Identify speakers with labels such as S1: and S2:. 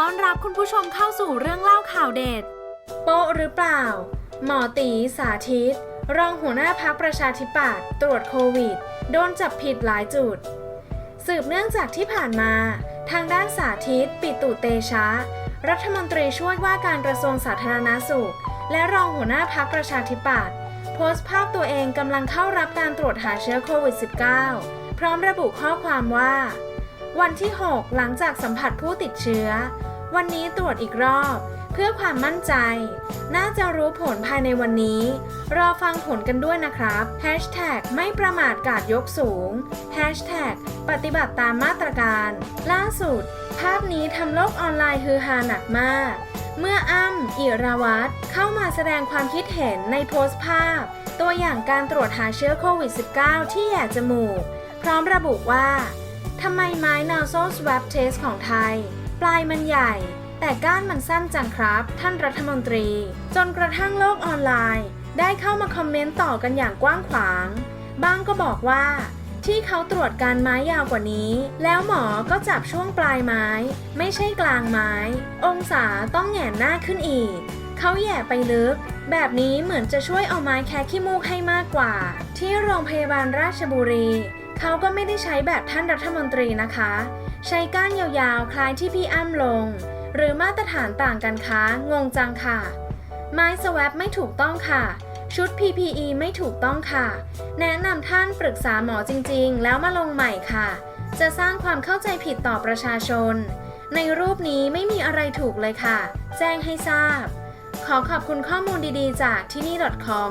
S1: ย้อนรับคุณผู้ชมเข้าสู่เรื่องเล่าข่าวเด็ด โป๊ะหรือเปล่า หมอตีสาธิต รองหัวหน้าพักประชาธิปัตย์ตรวจโควิด โดนจับผิดหลายจุด สืบเนื่องจากที่ผ่านมา ทางด้านสาธิต ปิตุเตชะ รัฐมนตรีช่วยว่าการกระทรวงสาธารณาสุข และรองหัวหน้าพักประชาธิปัตย์โพสต์ภาพตัวเองกำลังเข้ารับการตรวจหาเชื้อโควิด -19 พร้อมระบุข้อความว่า วันที่ 6 หลังจากสัมผัสผู้ติดเชื้อ วันนี้ตรวจอีกรอบ เพื่อความมั่นใจ น่าจะรู้ผลภายในวันนี้ รอฟังผลกันด้วยนะครับ Hashtag ไม่ประมาทกาดยกสูง Hashtag ปฏิบัติตามมาตรการ ล่าสุด ภาพนี้ทำโลกออนไลน์ฮือฮาหนักมาก เมื่ออ้ำอิราวัตรเข้ามาแสดงความคิดเห็นในโพสต์ภาพ ตัวอย่างการตรวจหาเชื้อโควิด -19 ที่แย่จมูก พร้อมระบุว่า ทำไมไม้ nasal swab test ของไทย ปลายมันใหญ่ แต่ก้านมันสั้นจังครับ ท่านรัฐมนตรี จนกระทั่งโลกออนไลน์ ได้เข้ามาคอมเมนต์ต่อกันอย่างกว้างขวางบางก็บอกว่า ที่เขาตรวจการไม้ยาวกว่านี้ แล้วหมอก็จับช่วงปลายไม้ ไม่ใช่กลางไม้ องศาต้องแหงนหน้าขึ้นอีกเขาแย่ไปลึก แบบนี้เหมือนจะช่วยเอาไม้แค่ขี้มูกให้มากกว่า ที่โรงพยาบาลราชบุรี เขาก็ไม่ได้ใช้แบบท่านรัฐมนตรีนะคะ ใช้ก้านยาวๆ คล้ายที่พี่อ้ำลง หรือมาตรฐานต่างกันคะงงจังค่ะ ไม้สว a ปไม่ถูกต้องค่ะ ชุด PPE ไม่ถูกต้องค่ะ แนะนำท่านปรึกษาหมอจริงๆ แล้วมาลงใหม่ค่ะ จะสร้างความเข้าใจผิดต่อประชาชน ในรูปนี้ไม่มีอะไรถูกเลยค่ะ แจ้งให้ทราบ ขอขอบคุณข้อมูลดีๆ จากที่นี่ .com